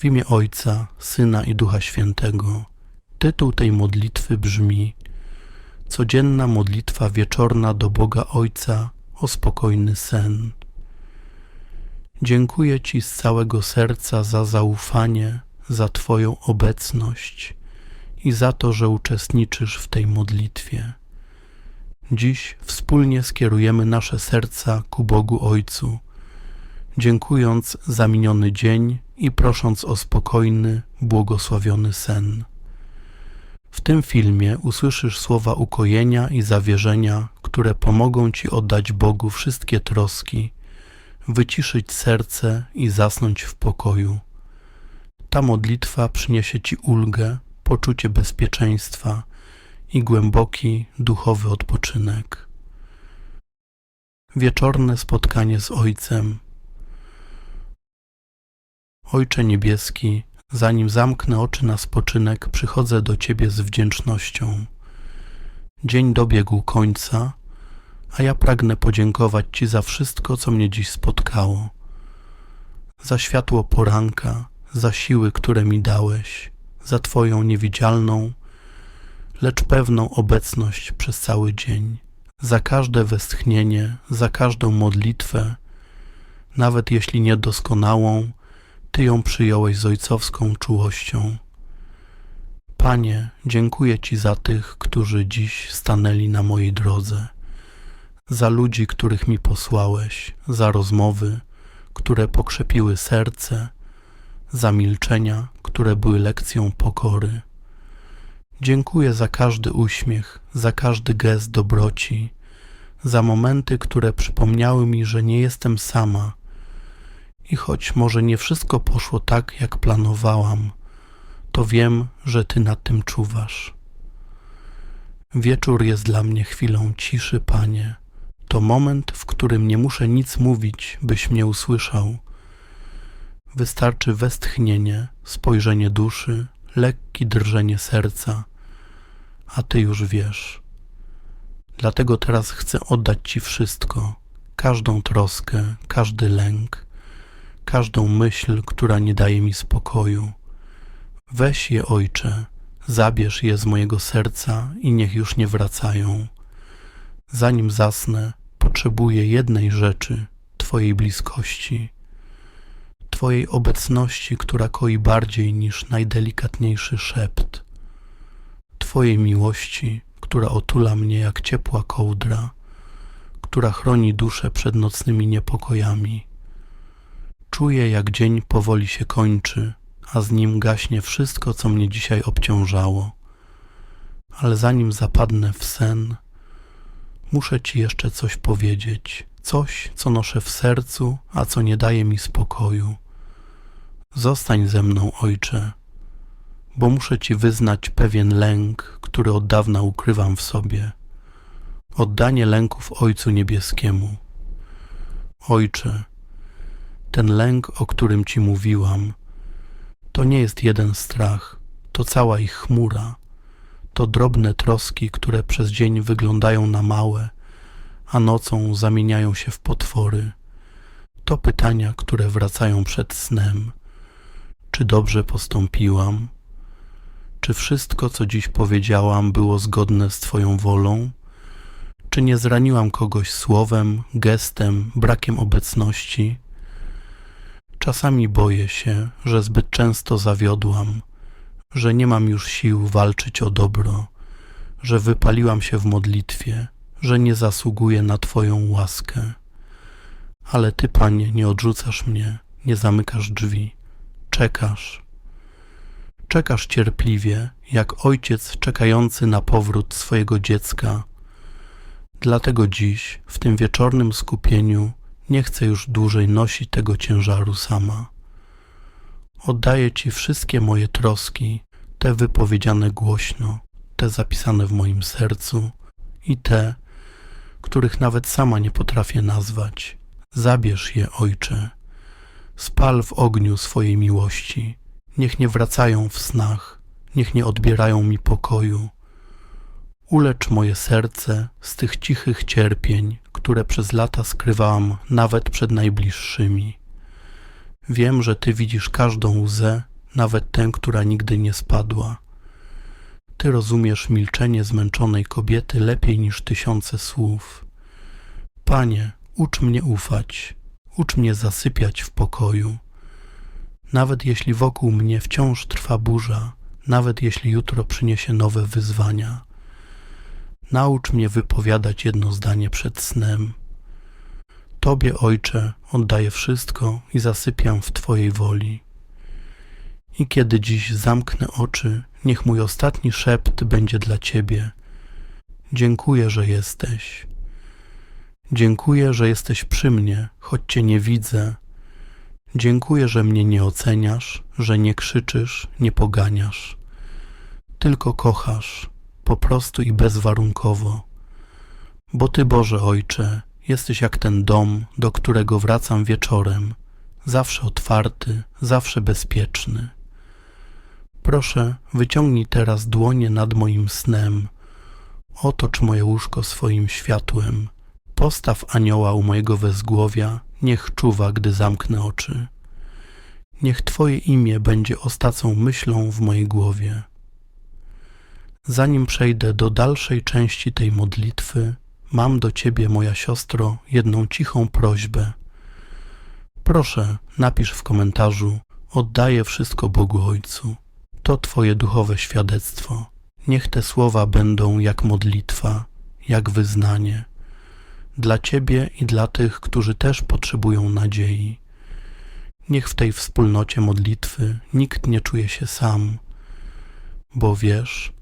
W imię Ojca, Syna i Ducha Świętego. Tytuł tej modlitwy brzmi Codzienna modlitwa wieczorna do Boga Ojca o spokojny sen. Dziękuję Ci z całego serca za zaufanie, za Twoją obecność i za to, że uczestniczysz w tej modlitwie. Dziś wspólnie skierujemy nasze serca ku Bogu Ojcu, dziękując za miniony dzień i prosząc o spokojny, błogosławiony sen. W tym filmie usłyszysz słowa ukojenia i zawierzenia, które pomogą Ci oddać Bogu wszystkie troski, wyciszyć serce i zasnąć w pokoju. Ta modlitwa przyniesie Ci ulgę, poczucie bezpieczeństwa i głęboki duchowy odpoczynek. Wieczorne spotkanie z Ojcem. Ojcze Niebieski, zanim zamknę oczy na spoczynek, przychodzę do Ciebie z wdzięcznością. Dzień dobiegł końca, a ja pragnę podziękować Ci za wszystko, co mnie dziś spotkało. Za światło poranka, za siły, które mi dałeś, za Twoją niewidzialną, lecz pewną obecność przez cały dzień, za każde westchnienie, za każdą modlitwę, nawet jeśli niedoskonałą, Ty ją przyjąłeś z ojcowską czułością. Panie, dziękuję Ci za tych, którzy dziś stanęli na mojej drodze, za ludzi, których mi posłałeś, za rozmowy, które pokrzepiły serce, za milczenia, które były lekcją pokory. Dziękuję za każdy uśmiech, za każdy gest dobroci, za momenty, które przypomniały mi, że nie jestem sama. I choć może nie wszystko poszło tak, jak planowałam, to wiem, że Ty nad tym czuwasz. Wieczór jest dla mnie chwilą ciszy, Panie. To moment, w którym nie muszę nic mówić, byś mnie usłyszał. Wystarczy westchnienie, spojrzenie duszy, lekkie drżenie serca, a Ty już wiesz. Dlatego teraz chcę oddać Ci wszystko, każdą troskę, każdy lęk, każdą myśl, która nie daje mi spokoju. Weź je, Ojcze, zabierz je z mojego serca i niech już nie wracają. Zanim zasnę, potrzebuję jednej rzeczy Twojej bliskości, Twojej obecności, która koi bardziej niż najdelikatniejszy szept, Twojej miłości, która otula mnie jak ciepła kołdra, która chroni duszę przed nocnymi niepokojami. Czuję, jak dzień powoli się kończy, a z nim gaśnie wszystko, co mnie dzisiaj obciążało. Ale zanim zapadnę w sen, muszę Ci jeszcze coś powiedzieć, coś, co noszę w sercu, a co nie daje mi spokoju. Zostań ze mną, Ojcze, bo muszę Ci wyznać pewien lęk, który od dawna ukrywam w sobie. Oddanie lęków Ojcu Niebieskiemu. Ojcze, ten lęk, o którym Ci mówiłam, to nie jest jeden strach, to cała ich chmura, to drobne troski, które przez dzień wyglądają na małe, a nocą zamieniają się w potwory. To pytania, które wracają przed snem. Czy dobrze postąpiłam? Czy wszystko, co dziś powiedziałam, było zgodne z Twoją wolą? Czy nie zraniłam kogoś słowem, gestem, brakiem obecności? Czasami boję się, że zbyt często zawiodłam, że nie mam już sił walczyć o dobro, że wypaliłam się w modlitwie, że nie zasługuję na Twoją łaskę. Ale Ty, Panie, nie odrzucasz mnie, nie zamykasz drzwi, czekasz. Czekasz cierpliwie, jak ojciec czekający na powrót swojego dziecka. Dlatego dziś, w tym wieczornym skupieniu, nie chcę już dłużej nosić tego ciężaru sama. Oddaję Ci wszystkie moje troski, te wypowiedziane głośno, te zapisane w moim sercu i te, których nawet sama nie potrafię nazwać. Zabierz je, Ojcze. Spal w ogniu swojej miłości. Niech nie wracają w snach, niech nie odbierają mi pokoju. Ulecz moje serce z tych cichych cierpień, które przez lata skrywałam nawet przed najbliższymi. Wiem, że Ty widzisz każdą łzę nawet tę, która nigdy nie spadła. Ty rozumiesz milczenie zmęczonej kobiety lepiej niż tysiące słów. Panie, ucz mnie ufać, ucz mnie zasypiać w pokoju. Nawet jeśli wokół mnie wciąż trwa burza, nawet jeśli jutro przyniesie nowe wyzwania. Naucz mnie wypowiadać jedno zdanie przed snem. Tobie, Ojcze, oddaję wszystko i zasypiam w Twojej woli. I kiedy dziś zamknę oczy, niech mój ostatni szept będzie dla Ciebie. Dziękuję, że jesteś. Dziękuję, że jesteś przy mnie, choć Cię nie widzę. Dziękuję, że mnie nie oceniasz, że nie krzyczysz, nie poganiasz. Tylko kochasz, po prostu i bezwarunkowo. Bo Ty, Boże Ojcze, jesteś jak ten dom, do którego wracam wieczorem, zawsze otwarty, zawsze bezpieczny. Proszę, wyciągnij teraz dłonie nad moim snem, otocz moje łóżko swoim światłem, postaw anioła u mojego wezgłowia, niech czuwa, gdy zamknę oczy. Niech Twoje imię będzie ostatnią myślą w mojej głowie. Zanim przejdę do dalszej części tej modlitwy, mam do Ciebie, moja siostro, jedną cichą prośbę. Proszę, napisz w komentarzu: Oddaję wszystko Bogu Ojcu. To Twoje duchowe świadectwo. Niech te słowa będą jak modlitwa, jak wyznanie. Dla Ciebie i dla tych, którzy też potrzebują nadziei. Niech w tej wspólnocie modlitwy nikt nie czuje się sam, bo wiesz,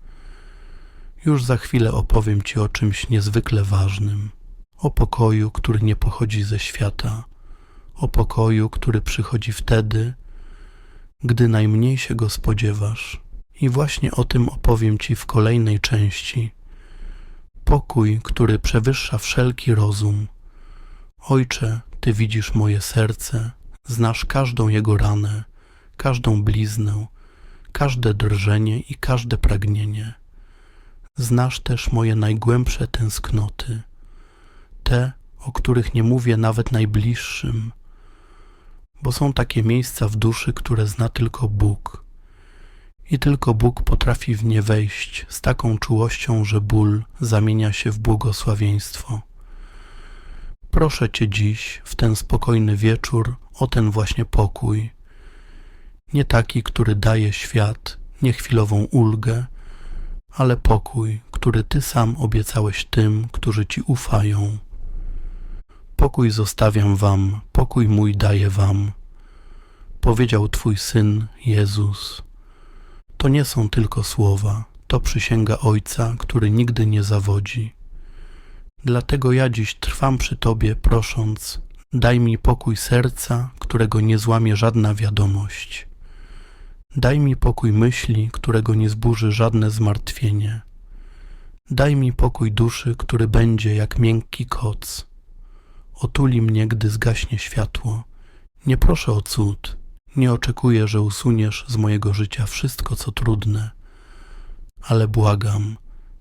już za chwilę opowiem Ci o czymś niezwykle ważnym, o pokoju, który nie pochodzi ze świata, o pokoju, który przychodzi wtedy, gdy najmniej się go spodziewasz. I właśnie o tym opowiem Ci w kolejnej części. Pokój, który przewyższa wszelki rozum. Ojcze, Ty widzisz moje serce, znasz każdą jego ranę, każdą bliznę, każde drżenie i każde pragnienie. Znasz też moje najgłębsze tęsknoty, te, o których nie mówię nawet najbliższym, bo są takie miejsca w duszy, które zna tylko Bóg. I tylko Bóg potrafi w nie wejść z taką czułością, że ból zamienia się w błogosławieństwo. Proszę Cię dziś, w ten spokojny wieczór, o ten właśnie pokój. Nie taki, który daje świat, nie chwilową ulgę, ale pokój, który Ty sam obiecałeś tym, którzy Ci ufają. Pokój zostawiam Wam, pokój mój daję Wam, powiedział Twój Syn Jezus. To nie są tylko słowa, to przysięga Ojca, który nigdy nie zawodzi. Dlatego ja dziś trwam przy Tobie, prosząc, daj mi pokój serca, którego nie złamie żadna wiadomość. Daj mi pokój myśli, którego nie zburzy żadne zmartwienie. Daj mi pokój duszy, który będzie jak miękki koc. Otuli mnie, gdy zgaśnie światło. Nie proszę o cud, nie oczekuję, że usuniesz z mojego życia wszystko, co trudne, ale błagam,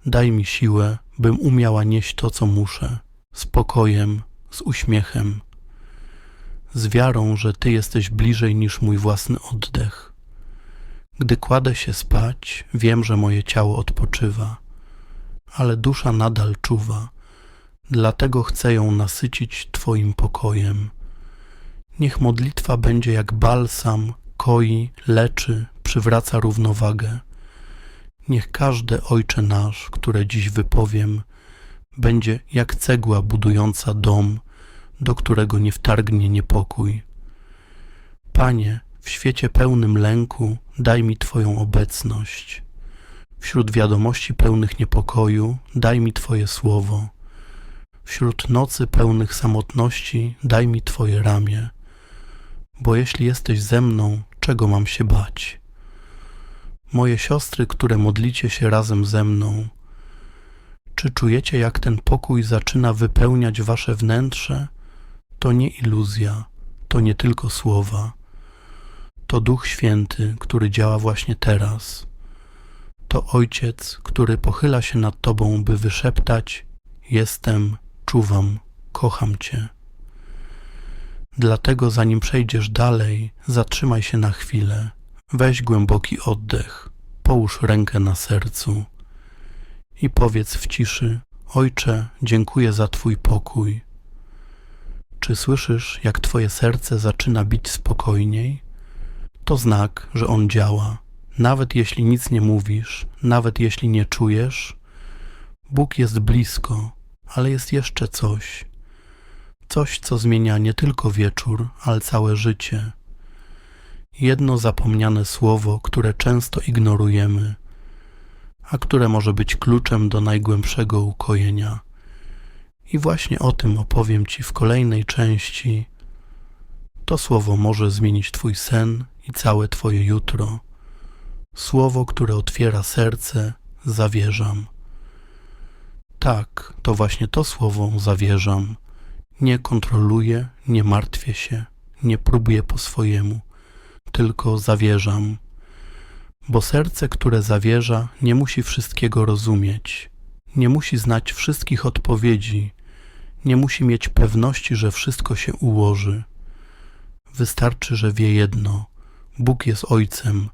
daj mi siłę, bym umiała nieść to, co muszę, spokojem, z uśmiechem, z wiarą, że Ty jesteś bliżej niż mój własny oddech. Gdy kładę się spać, wiem, że moje ciało odpoczywa, ale dusza nadal czuwa, dlatego chcę ją nasycić Twoim pokojem. Niech modlitwa będzie jak balsam, koi, leczy, przywraca równowagę. Niech każde Ojcze nasz, które dziś wypowiem, będzie jak cegła budująca dom, do którego nie wtargnie niepokój. Panie, w świecie pełnym lęku daj mi Twoją obecność. Wśród wiadomości pełnych niepokoju daj mi Twoje słowo. Wśród nocy pełnych samotności daj mi Twoje ramię. Bo jeśli jesteś ze mną, czego mam się bać? Moje siostry, które modlicie się razem ze mną, czy czujecie, jak ten pokój zaczyna wypełniać wasze wnętrze? To nie iluzja, to nie tylko słowa. To Duch Święty, który działa właśnie teraz. To Ojciec, który pochyla się nad Tobą, by wyszeptać: Jestem, czuwam, kocham Cię. Dlatego, zanim przejdziesz dalej, zatrzymaj się na chwilę, Weź głęboki oddech, połóż rękę na sercu i powiedz w ciszy: Ojcze, dziękuję za Twój pokój. Czy słyszysz, jak Twoje serce zaczyna bić spokojniej? To znak, że On działa. Nawet jeśli nic nie mówisz, nawet jeśli nie czujesz, Bóg jest blisko, ale jest jeszcze coś. Coś, co zmienia nie tylko wieczór, ale całe życie. Jedno zapomniane słowo, które często ignorujemy, a które może być kluczem do najgłębszego ukojenia. I właśnie o tym opowiem Ci w kolejnej części. To słowo może zmienić Twój sen i całe Twoje jutro. Słowo, które otwiera serce, zawierzam. Tak, to właśnie to słowo zawierzam. Nie kontroluję, nie martwię się, nie próbuję po swojemu, tylko zawierzam. Bo serce, które zawierza, nie musi wszystkiego rozumieć, nie musi znać wszystkich odpowiedzi, nie musi mieć pewności, że wszystko się ułoży. Wystarczy, że wie jedno: Bóg jest Ojcem,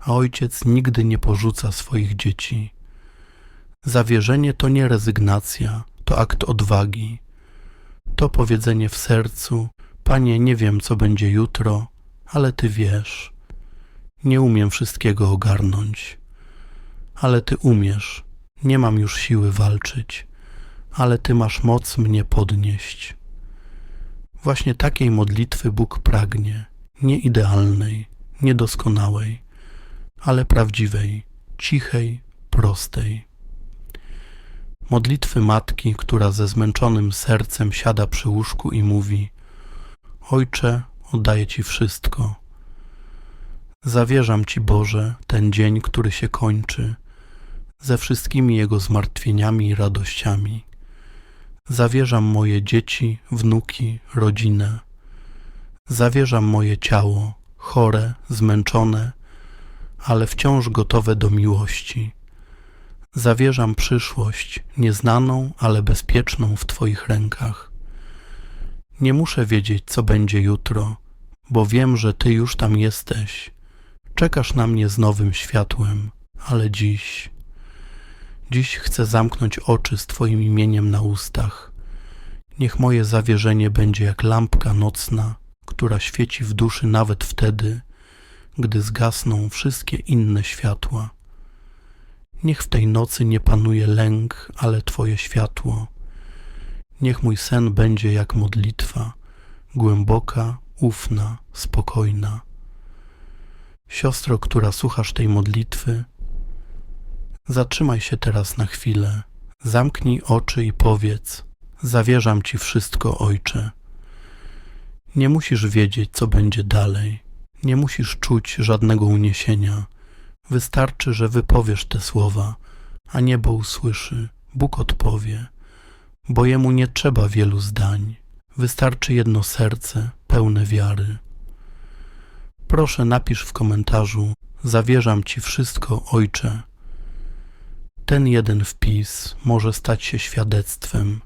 a Ojciec nigdy nie porzuca swoich dzieci. Zawierzenie to nie rezygnacja, to akt odwagi. To powiedzenie w sercu: Panie, nie wiem, co będzie jutro, ale Ty wiesz. Nie umiem wszystkiego ogarnąć, ale Ty umiesz. Nie mam już siły walczyć, ale Ty masz moc mnie podnieść. Właśnie takiej modlitwy Bóg pragnie, nie idealnej, niedoskonałej, ale prawdziwej, cichej, prostej. Modlitwy matki, która ze zmęczonym sercem siada przy łóżku i mówi: Ojcze, oddaję Ci wszystko. Zawierzam Ci, Boże, ten dzień, który się kończy, ze wszystkimi jego zmartwieniami i radościami. Zawierzam moje dzieci, wnuki, rodzinę. Zawierzam moje ciało, chore, zmęczone, ale wciąż gotowe do miłości. Zawierzam przyszłość, nieznaną, ale bezpieczną w Twoich rękach. Nie muszę wiedzieć, co będzie jutro, bo wiem, że Ty już tam jesteś. Czekasz na mnie z nowym światłem, ale dziś, dziś chcę zamknąć oczy z Twoim imieniem na ustach. Niech moje zawierzenie będzie jak lampka nocna, która świeci w duszy nawet wtedy, gdy zgasną wszystkie inne światła. Niech w tej nocy nie panuje lęk, ale Twoje światło. Niech mój sen będzie jak modlitwa, głęboka, ufna, spokojna. Siostro, która słuchasz tej modlitwy, zatrzymaj się teraz na chwilę, zamknij oczy i powiedz: Zawierzam Ci wszystko, Ojcze. Nie musisz wiedzieć, co będzie dalej, nie musisz czuć żadnego uniesienia. Wystarczy, że wypowiesz te słowa, a niebo usłyszy, Bóg odpowie, bo jemu nie trzeba wielu zdań, wystarczy jedno serce pełne wiary. Proszę napisz w komentarzu: Zawierzam Ci wszystko, Ojcze. Ten jeden wpis może stać się świadectwem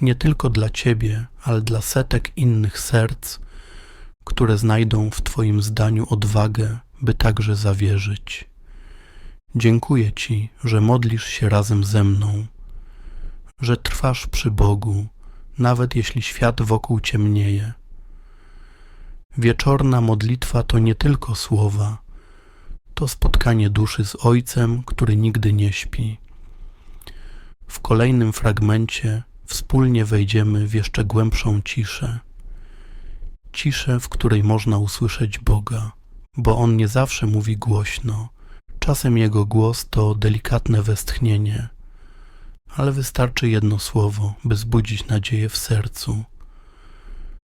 nie tylko dla Ciebie, ale dla setek innych serc, które znajdą w Twoim zdaniu odwagę, by także zawierzyć. Dziękuję Ci, że modlisz się razem ze mną, że trwasz przy Bogu, nawet jeśli świat wokół ciemnieje. Wieczorna modlitwa to nie tylko słowa, to spotkanie duszy z Ojcem, który nigdy nie śpi. W kolejnym fragmencie wspólnie wejdziemy w jeszcze głębszą ciszę. Ciszę, w której można usłyszeć Boga, bo On nie zawsze mówi głośno. Czasem Jego głos to delikatne westchnienie, ale wystarczy jedno słowo, by zbudzić nadzieję w sercu.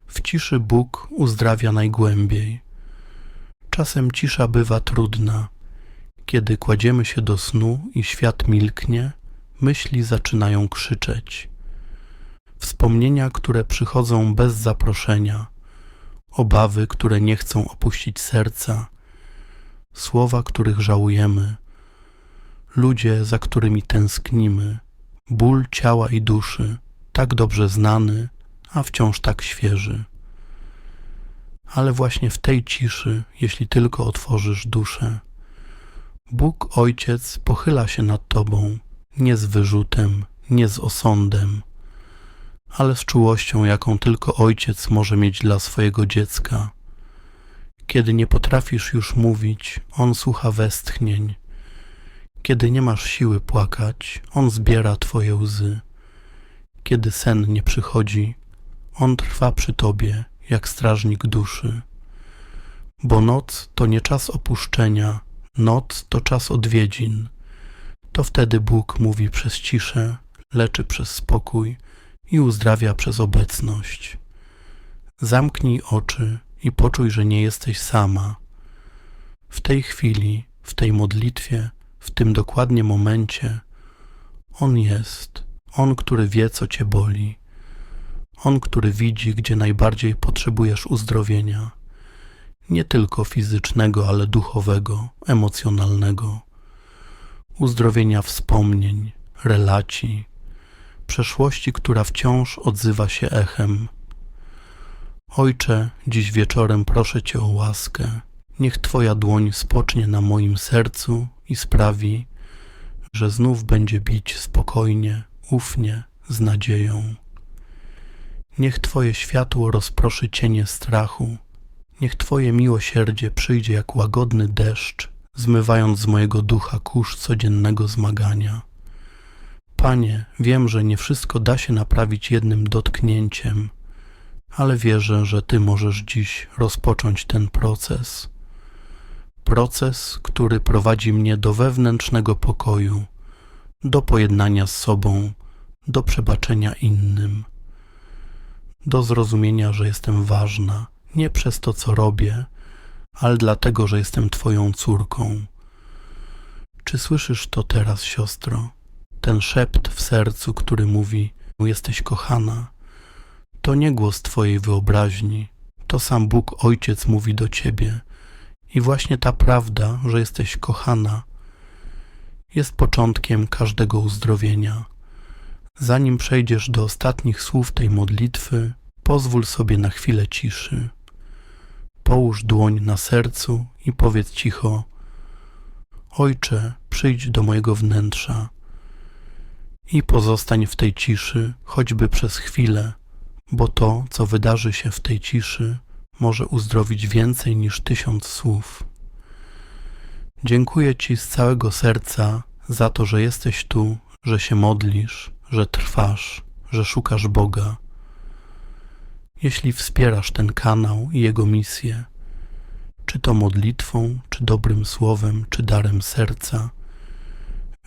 W ciszy Bóg uzdrawia najgłębiej. Czasem cisza bywa trudna. Kiedy kładziemy się do snu i świat milknie, myśli zaczynają krzyczeć. Wspomnienia, które przychodzą bez zaproszenia, obawy, które nie chcą opuścić serca, słowa, których żałujemy, ludzie, za którymi tęsknimy, ból ciała i duszy, tak dobrze znany, a wciąż tak świeży. Ale właśnie w tej ciszy, jeśli tylko otworzysz duszę. Bóg Ojciec pochyla się nad Tobą, nie z wyrzutem, nie z osądem, ale z czułością, jaką tylko Ojciec może mieć dla swojego dziecka. Kiedy nie potrafisz już mówić, On słucha westchnień. Kiedy nie masz siły płakać, On zbiera Twoje łzy. Kiedy sen nie przychodzi, On trwa przy Tobie, jak strażnik duszy. Bo noc to nie czas opuszczenia, noc to czas odwiedzin. To wtedy Bóg mówi przez ciszę, leczy przez spokój i uzdrawia przez obecność. Zamknij oczy i poczuj, że nie jesteś sama. W tej chwili, w tej modlitwie, w tym dokładnie momencie, On jest, On, który wie, co Cię boli, On, który widzi, gdzie najbardziej potrzebujesz uzdrowienia, nie tylko fizycznego, ale duchowego, emocjonalnego, uzdrowienia wspomnień, relacji, przeszłości, która wciąż odzywa się echem. Ojcze, dziś wieczorem proszę Cię o łaskę. Niech Twoja dłoń spocznie na moim sercu i sprawi, że znów będzie bić spokojnie, ufnie, z nadzieją. Niech Twoje światło rozproszy cienie strachu. Niech Twoje miłosierdzie przyjdzie jak łagodny deszcz, zmywając z mojego ducha kurz codziennego zmagania. Panie, wiem, że nie wszystko da się naprawić jednym dotknięciem, ale wierzę, że Ty możesz dziś rozpocząć ten proces. Proces, który prowadzi mnie do wewnętrznego pokoju, do pojednania z sobą, do przebaczenia innym, do zrozumienia, że jestem ważna nie przez to, co robię, ale dlatego, że jestem Twoją córką. Czy słyszysz to teraz, siostro? Ten szept w sercu, który mówi: Jesteś kochana, to nie głos Twojej wyobraźni, to sam Bóg Ojciec mówi do Ciebie. I właśnie ta prawda, że jesteś kochana, jest początkiem każdego uzdrowienia. Zanim przejdziesz do ostatnich słów tej modlitwy, pozwól sobie na chwilę ciszy. Połóż dłoń na sercu i powiedz cicho: Ojcze, przyjdź do mojego wnętrza i pozostań w tej ciszy, choćby przez chwilę, bo to, co wydarzy się w tej ciszy, może uzdrowić więcej niż tysiąc słów. Dziękuję Ci z całego serca za to, że jesteś tu, że się modlisz, że trwasz, że szukasz Boga. Jeśli wspierasz ten kanał i jego misję, czy to modlitwą, czy dobrym słowem, czy darem serca,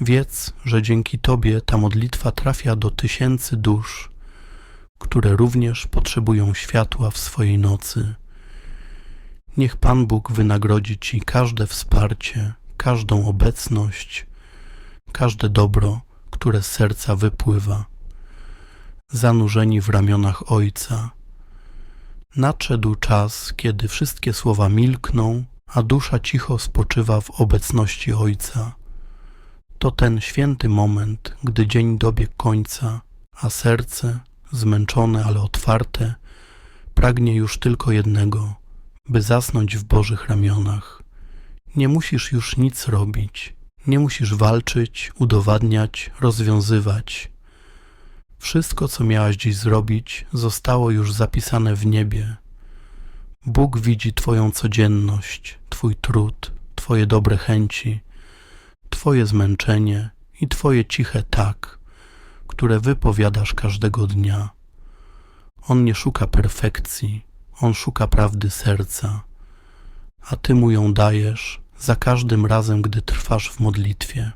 wiedz, że dzięki Tobie ta modlitwa trafia do tysięcy dusz, które również potrzebują światła w swojej nocy. Niech Pan Bóg wynagrodzi Ci każde wsparcie, każdą obecność, każde dobro, które z serca wypływa. Zanurzeni w ramionach Ojca, nadszedł czas, kiedy wszystkie słowa milkną, a dusza cicho spoczywa w obecności Ojca. To ten święty moment, gdy dzień dobiegł końca, a serce, zmęczone, ale otwarte, pragnie już tylko jednego, by zasnąć w Bożych ramionach. Nie musisz już nic robić, nie musisz walczyć, udowadniać, rozwiązywać. Wszystko, co miałaś dziś zrobić, zostało już zapisane w niebie. Bóg widzi Twoją codzienność, Twój trud, Twoje dobre chęci, Twoje zmęczenie i Twoje ciche tak, które wypowiadasz każdego dnia. On nie szuka perfekcji, on szuka prawdy serca, a Ty mu ją dajesz za każdym razem, gdy trwasz w modlitwie.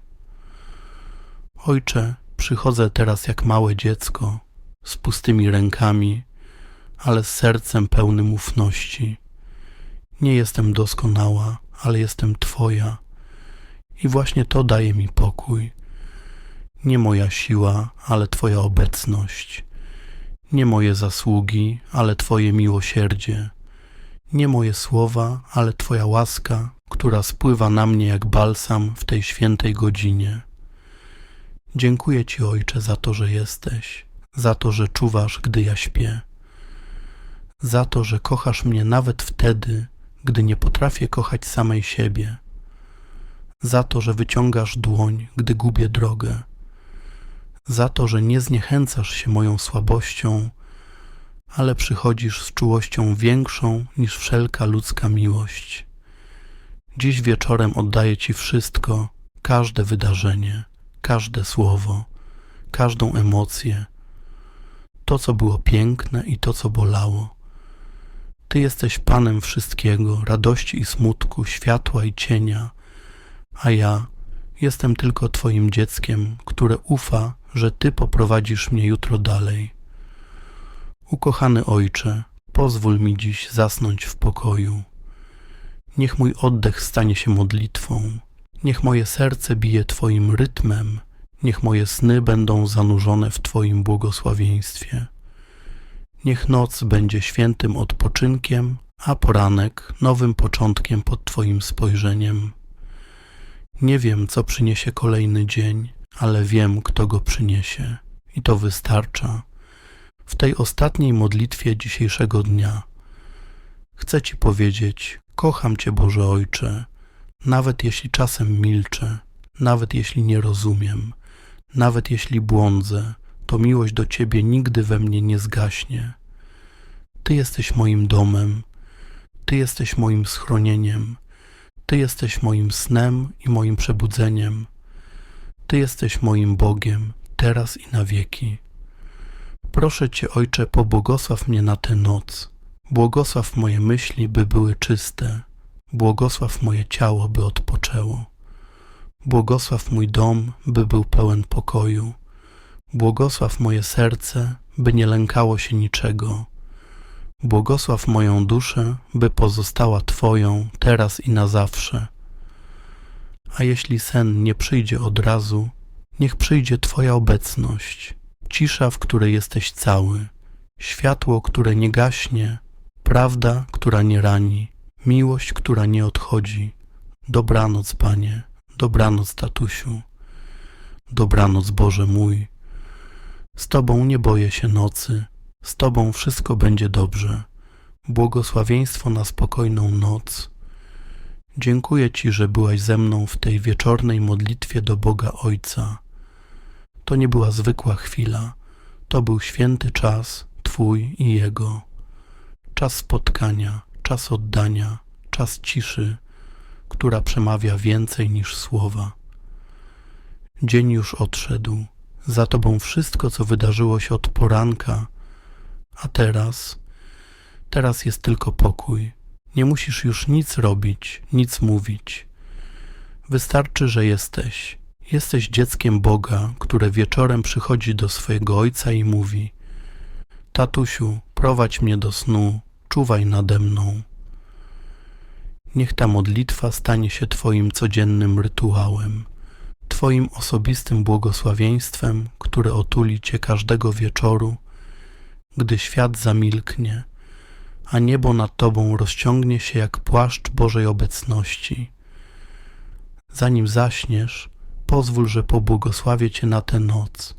Ojcze, przychodzę teraz jak małe dziecko, z pustymi rękami, ale z sercem pełnym ufności. Nie jestem doskonała, ale jestem Twoja i właśnie to daje mi pokój. Nie moja siła, ale Twoja obecność. Nie moje zasługi, ale Twoje miłosierdzie. Nie moje słowa, ale Twoja łaska, która spływa na mnie jak balsam w tej świętej godzinie. Dziękuję Ci, Ojcze, za to, że jesteś, za to, że czuwasz, gdy ja śpię, za to, że kochasz mnie nawet wtedy, gdy nie potrafię kochać samej siebie, za to, że wyciągasz dłoń, gdy gubię drogę, za to, że nie zniechęcasz się moją słabością, ale przychodzisz z czułością większą niż wszelka ludzka miłość. Dziś wieczorem oddaję Ci wszystko, każde wydarzenie, każde słowo, każdą emocję, to, co było piękne i to, co bolało. Ty jesteś Panem wszystkiego, radości i smutku, światła i cienia, a ja jestem tylko Twoim dzieckiem, które ufa, że Ty poprowadzisz mnie jutro dalej. Ukochany Ojcze, pozwól mi dziś zasnąć w pokoju. Niech mój oddech stanie się modlitwą, niech moje serce bije Twoim rytmem, niech moje sny będą zanurzone w Twoim błogosławieństwie. Niech noc będzie świętym odpoczynkiem, a poranek nowym początkiem pod Twoim spojrzeniem. Nie wiem, co przyniesie kolejny dzień, ale wiem, kto go przyniesie, i to wystarcza. W tej ostatniej modlitwie dzisiejszego dnia chcę Ci powiedzieć: Kocham Cię, Boże Ojcze, nawet jeśli czasem milczę, nawet jeśli nie rozumiem, nawet jeśli błądzę, to miłość do Ciebie nigdy we mnie nie zgaśnie. Ty jesteś moim domem, Ty jesteś moim schronieniem, Ty jesteś moim snem i moim przebudzeniem. Ty jesteś moim Bogiem, teraz i na wieki. Proszę Cię, Ojcze, pobłogosław mnie na tę noc. Błogosław moje myśli, by były czyste. Błogosław moje ciało, by odpoczęło. Błogosław mój dom, by był pełen pokoju. Błogosław moje serce, by nie lękało się niczego. Błogosław moją duszę, by pozostała Twoją teraz i na zawsze. A jeśli sen nie przyjdzie od razu, niech przyjdzie Twoja obecność, cisza, w której jesteś cały, światło, które nie gaśnie, prawda, która nie rani, miłość, która nie odchodzi. Dobranoc, Panie, dobranoc, tatusiu, dobranoc, Boże mój. Z Tobą nie boję się nocy, z Tobą wszystko będzie dobrze. Błogosławieństwo na spokojną noc. Dziękuję Ci, że byłaś ze mną w tej wieczornej modlitwie do Boga Ojca. To nie była zwykła chwila, to był święty czas Twój i Jego. Czas spotkania, czas oddania, czas ciszy, która przemawia więcej niż słowa. Dzień już odszedł, za Tobą wszystko, co wydarzyło się od poranka, a teraz, teraz jest tylko pokój. Nie musisz już nic robić, nic mówić. Wystarczy, że jesteś. Jesteś dzieckiem Boga, które wieczorem przychodzi do swojego ojca i mówi: Tatusiu, prowadź mnie do snu, czuwaj nade mną. Niech ta modlitwa stanie się Twoim codziennym rytuałem, Twoim osobistym błogosławieństwem, które otuli Cię każdego wieczoru gdy świat zamilknie, a niebo nad Tobą rozciągnie się jak płaszcz Bożej obecności. Zanim zaśniesz, pozwól, że pobłogosławię Cię na tę noc.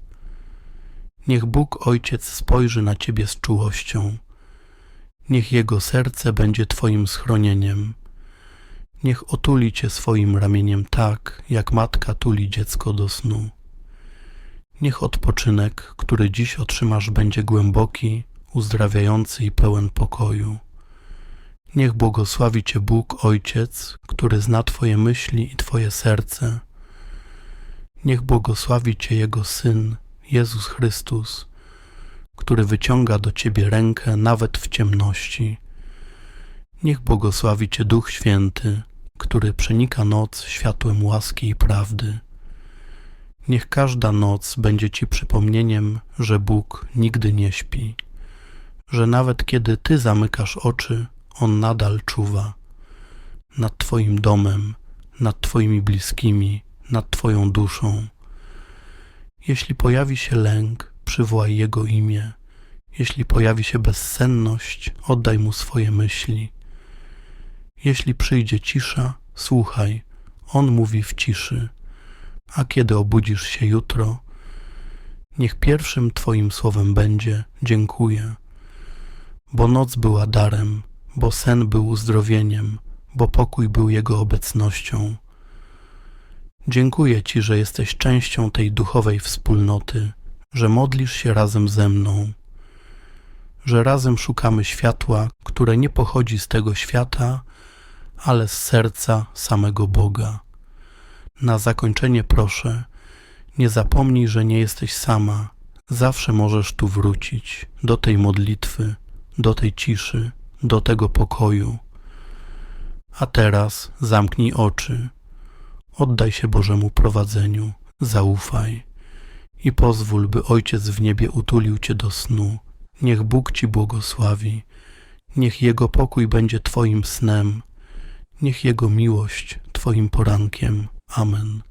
Niech Bóg Ojciec spojrzy na Ciebie z czułością. Niech Jego serce będzie Twoim schronieniem. Niech otuli Cię swoim ramieniem tak, jak matka tuli dziecko do snu. Niech odpoczynek, który dziś otrzymasz, będzie głęboki, uzdrawiający i pełen pokoju. Niech błogosławi Cię Bóg Ojciec, który zna Twoje myśli i Twoje serce. Niech błogosławi Cię Jego Syn, Jezus Chrystus, który wyciąga do Ciebie rękę nawet w ciemności. Niech błogosławi Cię Duch Święty, który przenika noc światłem łaski i prawdy. Niech każda noc będzie Ci przypomnieniem, że Bóg nigdy nie śpi, że nawet kiedy Ty zamykasz oczy, On nadal czuwa nad Twoim domem, nad Twoimi bliskimi, nad Twoją duszą. Jeśli pojawi się lęk, przywołaj Jego imię. Jeśli pojawi się bezsenność, oddaj Mu swoje myśli. Jeśli przyjdzie cisza, słuchaj, On mówi w ciszy a kiedy obudzisz się jutro, niech pierwszym Twoim słowem będzie dziękuję, bo noc była darem, bo sen był uzdrowieniem, bo pokój był Jego obecnością. Dziękuję Ci, że jesteś częścią tej duchowej wspólnoty, że modlisz się razem ze mną, że razem szukamy światła, które nie pochodzi z tego świata, ale z serca samego Boga. Na zakończenie proszę, nie zapomnij, że nie jesteś sama. Zawsze możesz tu wrócić, do tej modlitwy, do tej ciszy, do tego pokoju. A teraz zamknij oczy, oddaj się Bożemu prowadzeniu, zaufaj i pozwól, by Ojciec w niebie utulił Cię do snu. Niech Bóg Ci błogosławi, niech Jego pokój będzie Twoim snem, niech Jego miłość Twoim porankiem. Amen.